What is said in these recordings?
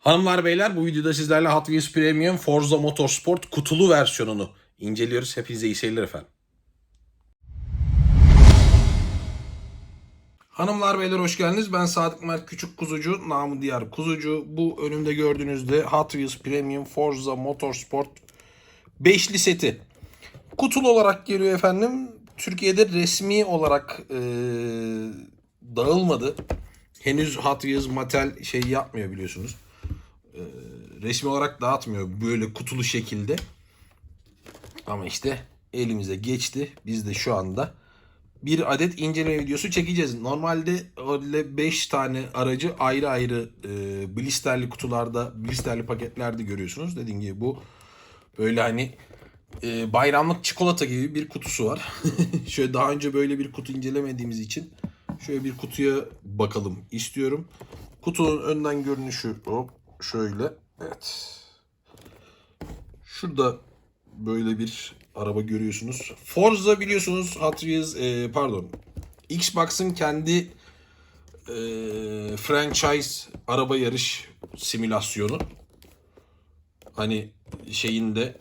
Hanımlar beyler bu videoda sizlerle Hot Wheels Premium Forza Motorsport kutulu versiyonunu inceliyoruz. Hepinize iyi seyirler efendim. Hanımlar beyler hoş geldiniz. Ben Sadık Mert Küçük Kuzucu, namı diğer Kuzucu. Bu önümde gördüğünüzde Hot Wheels Premium Forza Motorsport beşli seti. Kutulu olarak geliyor efendim. Türkiye'de resmi olarak eee, dağılmadı. Henüz Hot Wheels Mattel şey yapmıyor biliyorsunuz. Resmi olarak dağıtmıyor böyle kutulu şekilde. Ama işte elimize geçti. Biz de şu anda bir adet inceleme videosu çekeceğiz. Normalde öyle 5 tane aracı ayrı ayrı e, blisterli kutularda, blisterli paketlerde görüyorsunuz. Dediğim gibi bu böyle hani e, bayramlık çikolata gibi bir kutusu var. şöyle daha önce böyle bir kutu incelemediğimiz için şöyle bir kutuya bakalım istiyorum. Kutunun önden görünüşü hop şöyle. Evet. Şurada böyle bir araba görüyorsunuz. Forza biliyorsunuz Hot e, pardon Xbox'ın kendi e, franchise araba yarış simülasyonu. Hani şeyinde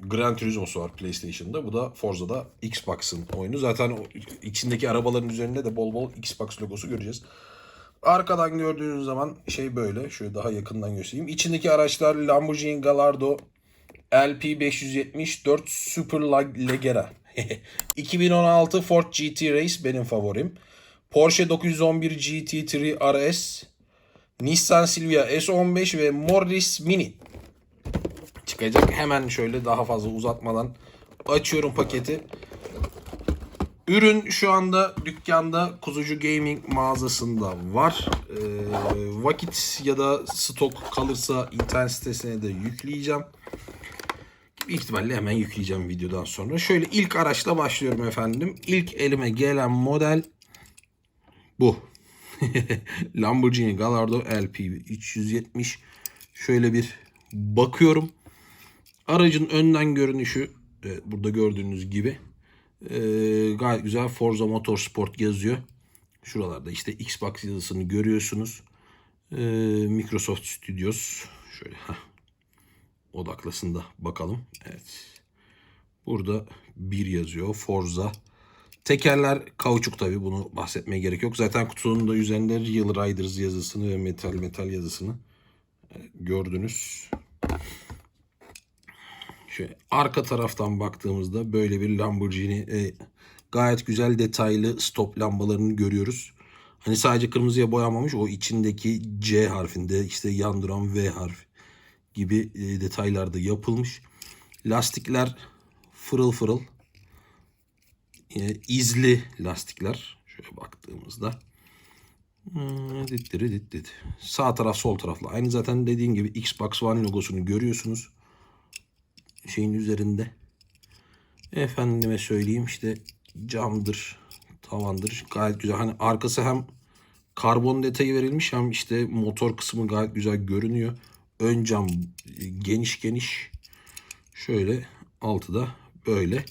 Gran Turismo'su var PlayStation'da. Bu da Forza'da Xbox'ın oyunu. Zaten içindeki arabaların üzerinde de bol bol Xbox logosu göreceğiz. Arkadan gördüğünüz zaman şey böyle. Şöyle daha yakından göstereyim. İçindeki araçlar Lamborghini Gallardo, LP574 Super Leggera. 2016 Ford GT Race benim favorim. Porsche 911 GT3 RS, Nissan Silvia S15 ve Morris Mini çıkacak. Hemen şöyle daha fazla uzatmadan açıyorum paketi. Ürün şu anda dükkanda Kuzucu Gaming mağazasında var. Ee, vakit ya da stok kalırsa internet sitesine de yükleyeceğim. Büyük ihtimalle hemen yükleyeceğim videodan sonra. Şöyle ilk araçla başlıyorum efendim. İlk elime gelen model bu. Lamborghini Gallardo LP 370. Şöyle bir bakıyorum. Aracın önden görünüşü evet, burada gördüğünüz gibi e, gayet güzel Forza Motorsport yazıyor. Şuralarda işte Xbox yazısını görüyorsunuz. E, Microsoft Studios şöyle heh, odaklasın da bakalım. Evet. Burada bir yazıyor. Forza. Tekerler kauçuk tabi bunu bahsetmeye gerek yok. Zaten kutunun da üzerinde Real Riders yazısını ve Metal Metal yazısını e, gördünüz. Şöyle arka taraftan baktığımızda böyle bir Lamborghini e, gayet güzel detaylı stop lambalarını görüyoruz. Hani sadece kırmızıya boyanmamış o içindeki C harfinde işte yan duran V harfi gibi e, detaylarda yapılmış. Lastikler fırıl fırıl e, izli lastikler şöyle baktığımızda Hmm, dit dit dit. Sağ taraf sol tarafla. Aynı zaten dediğim gibi Xbox One logosunu görüyorsunuz şeyin üzerinde. Efendime söyleyeyim işte camdır, tavandır. Gayet güzel. Hani arkası hem karbon detayı verilmiş hem işte motor kısmı gayet güzel görünüyor. Ön cam geniş geniş. Şöyle altı da böyle.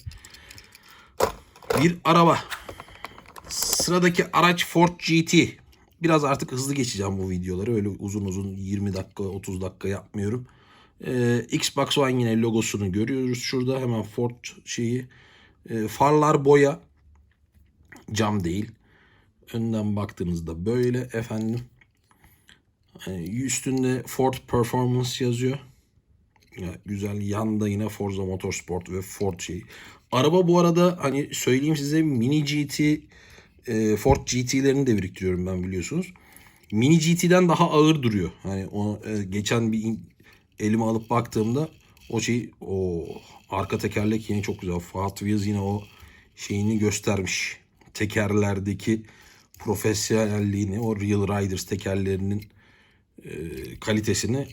Bir araba. Sıradaki araç Ford GT. Biraz artık hızlı geçeceğim bu videoları. Öyle uzun uzun 20 dakika 30 dakika yapmıyorum. Ee, Xbox One yine logosunu görüyoruz şurada hemen Ford şeyi. Ee, farlar boya. Cam değil. Önden baktığınızda böyle efendim. Ee, üstünde Ford Performance yazıyor. Ya, güzel yanda yine Forza Motorsport ve Ford şeyi. Araba bu arada hani söyleyeyim size Mini GT e, Ford GT'lerini de biriktiriyorum ben biliyorsunuz. Mini GT'den daha ağır duruyor. Hani o e, geçen bir elime alıp baktığımda o şey o arka tekerlek yine çok güzel. Hot Wheels yine o şeyini göstermiş. Tekerlerdeki profesyonelliğini, o Real Riders tekerlerinin e, kalitesini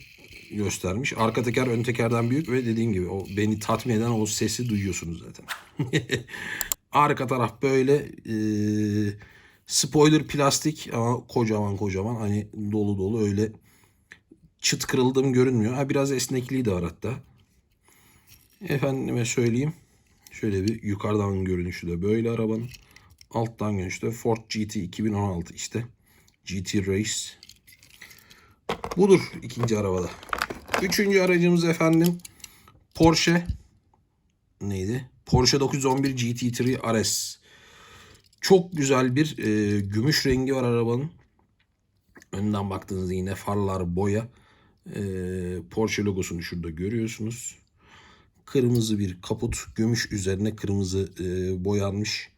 göstermiş. Arka teker ön tekerden büyük ve dediğim gibi o beni tatmin eden o sesi duyuyorsunuz zaten. Arka taraf böyle e, spoiler plastik ama kocaman kocaman hani dolu dolu öyle çıt kırıldığım görünmüyor. Ha biraz esnekliği de var hatta. Efendime söyleyeyim. Şöyle bir yukarıdan görünüşü de böyle arabanın. Alttan görünüşü de Ford GT 2016 işte. GT Race. Budur ikinci arabada. Üçüncü aracımız efendim Porsche neydi? Porsche 911 GT3 RS. Çok güzel bir e, gümüş rengi var arabanın. Önden baktığınızda yine farlar boya. E, Porsche logosunu şurada görüyorsunuz. Kırmızı bir kaput, gümüş üzerine kırmızı e, boyanmış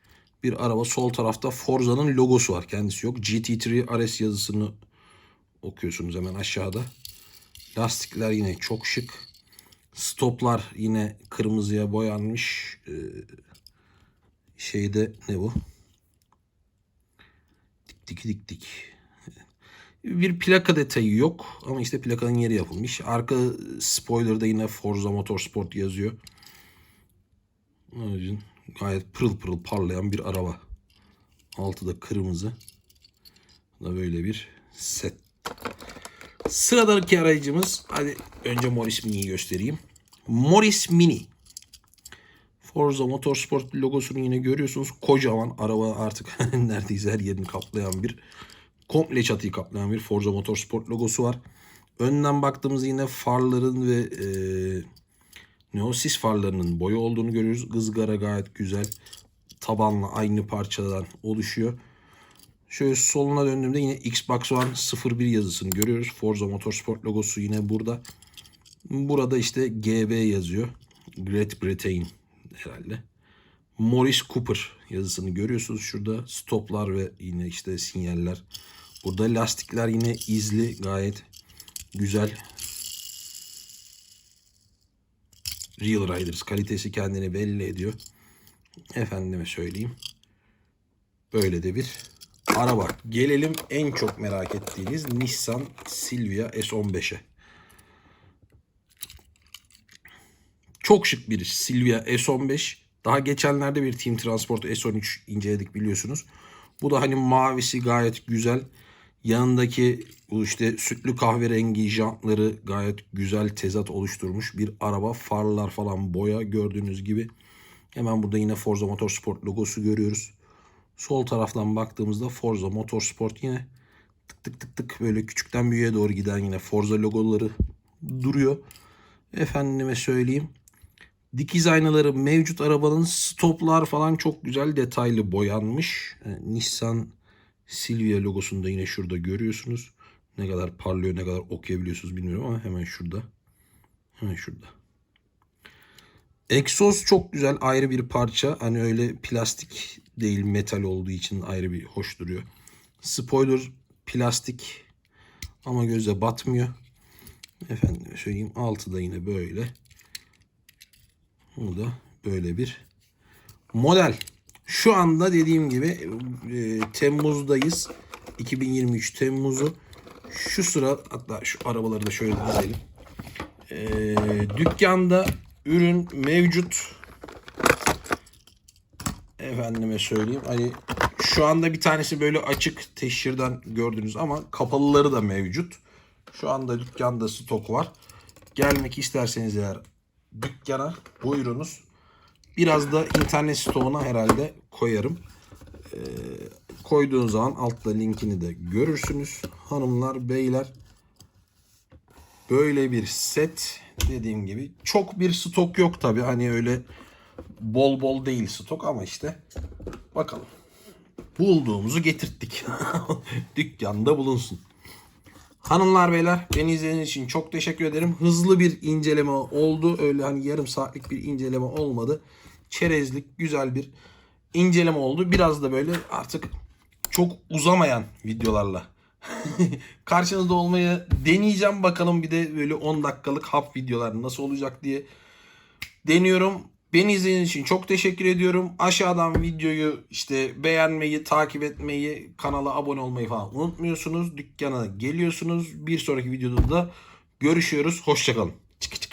bir araba. Sol tarafta Forza'nın logosu var. Kendisi yok. GT3 RS yazısını okuyorsunuz hemen aşağıda. Lastikler yine çok şık. Stoplar yine kırmızıya boyanmış. Ee, şeyde ne bu? Dik dik dik dik. Bir plaka detayı yok ama işte plakanın yeri yapılmış. Arka spoiler'da yine Forza Motorsport yazıyor. İçin gayet pırıl pırıl parlayan bir araba. Altı da kırmızı. Da böyle bir set. Sıradaki aracımız hadi önce Morris Mini'yi göstereyim. Morris Mini. Forza Motorsport logosunu yine görüyorsunuz. Kocaman araba artık neredeyse her yerini kaplayan bir komple çatıyı kaplayan bir Forza Motorsport logosu var. Önden baktığımız yine farların ve e, ne o sis farlarının boya olduğunu görüyoruz. Izgara gayet güzel. Tabanla aynı parçadan oluşuyor. Şöyle soluna döndüğümde yine Xbox One 01 yazısını görüyoruz. Forza Motorsport logosu yine burada. Burada işte GB yazıyor. Great Britain herhalde. Morris Cooper yazısını görüyorsunuz şurada. Stoplar ve yine işte sinyaller. Burada lastikler yine izli gayet güzel. Real Riders kalitesi kendini belli ediyor. Efendime söyleyeyim. Böyle de bir araba. Gelelim en çok merak ettiğiniz Nissan Silvia S15'e. Çok şık bir Silvia S15. Daha geçenlerde bir Team Transport S13 inceledik biliyorsunuz. Bu da hani mavisi gayet güzel. Yanındaki bu işte sütlü kahverengi jantları gayet güzel tezat oluşturmuş bir araba. Farlar falan boya gördüğünüz gibi. Hemen burada yine Forza Motorsport logosu görüyoruz. Sol taraftan baktığımızda Forza Motorsport yine tık tık tık tık böyle küçükten büyüğe doğru giden yine Forza logoları duruyor. Efendime söyleyeyim. Dikiz aynaları mevcut arabanın stoplar falan çok güzel detaylı boyanmış. Yani Nissan Silvia logosunu da yine şurada görüyorsunuz. Ne kadar parlıyor ne kadar okuyabiliyorsunuz bilmiyorum ama hemen şurada. Hemen şurada. Egzoz çok güzel ayrı bir parça. Hani öyle plastik değil metal olduğu için ayrı bir hoş duruyor. Spoiler plastik ama göze batmıyor. Efendim söyleyeyim altı da yine böyle. Bu da böyle bir model. Şu anda dediğim gibi e, Temmuz'dayız. 2023 Temmuz'u. Şu sıra hatta şu arabaları da şöyle dizelim. E, dükkanda ürün mevcut. Efendime söyleyeyim. Hani şu anda bir tanesi böyle açık teşhirden gördünüz ama kapalıları da mevcut. Şu anda dükkanda stok var. Gelmek isterseniz eğer dükkana buyurunuz. Biraz da internet stoğuna herhalde koyarım. Ee, koyduğun zaman altta linkini de görürsünüz. Hanımlar, beyler. Böyle bir set dediğim gibi. Çok bir stok yok tabi. Hani öyle bol bol değil stok ama işte bakalım. Bulduğumuzu getirttik. Dükkanda bulunsun. Hanımlar beyler beni izlediğiniz için çok teşekkür ederim. Hızlı bir inceleme oldu. Öyle hani yarım saatlik bir inceleme olmadı. Çerezlik güzel bir inceleme oldu. Biraz da böyle artık çok uzamayan videolarla karşınızda olmayı deneyeceğim. Bakalım bir de böyle 10 dakikalık hap videolar nasıl olacak diye deniyorum. Beni izlediğiniz için çok teşekkür ediyorum. Aşağıdan videoyu işte beğenmeyi, takip etmeyi, kanala abone olmayı falan unutmuyorsunuz. Dükkana geliyorsunuz. Bir sonraki videoda da görüşüyoruz. Hoşçakalın. Çık çık.